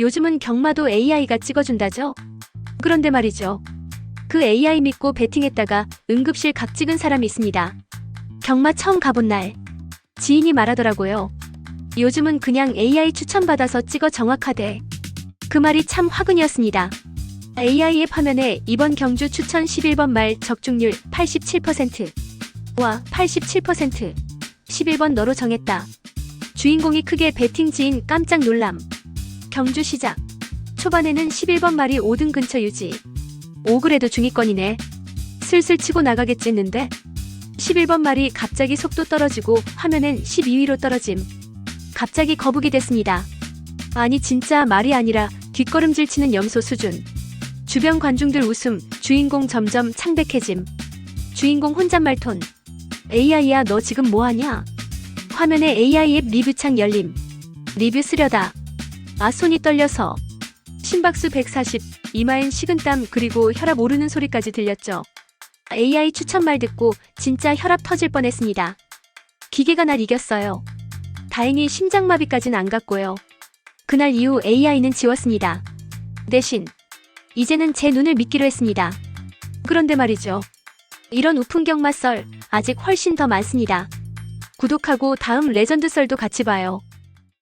요즘은 경마도 AI가 찍어준다죠? 그런데 말이죠. 그 AI 믿고 베팅했다가 응급실 각 찍은 사람이 있습니다. 경마 처음 가본 날. 지인이 말하더라고요. 요즘은 그냥 AI 추천받아서 찍어 정확하대. 그 말이 참 화근이었습니다. AI 앱 화면에 이번 경주 추천 11번 말 적중률 87%. 와, 87%. 11번 너로 정했다. 주인공이 크게 베팅 지인 깜짝 놀람. 경주 시작. 초반에는 11번 말이 5등 근처 유지. 5그래도 중위권이네. 슬슬 치고 나가겠지 했는데 11번 말이 갑자기 속도 떨어지고 화면엔 12위로 떨어짐. 갑자기 거북이 됐습니다. 아니 진짜 말이 아니라 뒷걸음질 치는 염소 수준. 주변 관중들 웃음, 주인공 점점 창백해짐. 주인공 혼잣말 톤. AI야 너 지금 뭐하냐? 화면에 AI 앱 리뷰창 열림. 리뷰 쓰려다. 아 손이 떨려서. 심박수 140, 이마엔 식은땀 그리고 혈압 오르는 소리까지 들렸죠. AI 추천말 듣고 진짜 혈압 터질 뻔했습니다. 기계가 날 이겼어요. 다행히 심장마비까지는 안 갔고요. 그날 이후 AI는 지웠습니다. 대신 이제는 제 눈을 믿기로 했습니다. 그런데 말이죠. 이런 우풍경 맛썰 아직 훨씬 더 많습니다. 구독하고 다음 레전드 썰도 같이 봐요.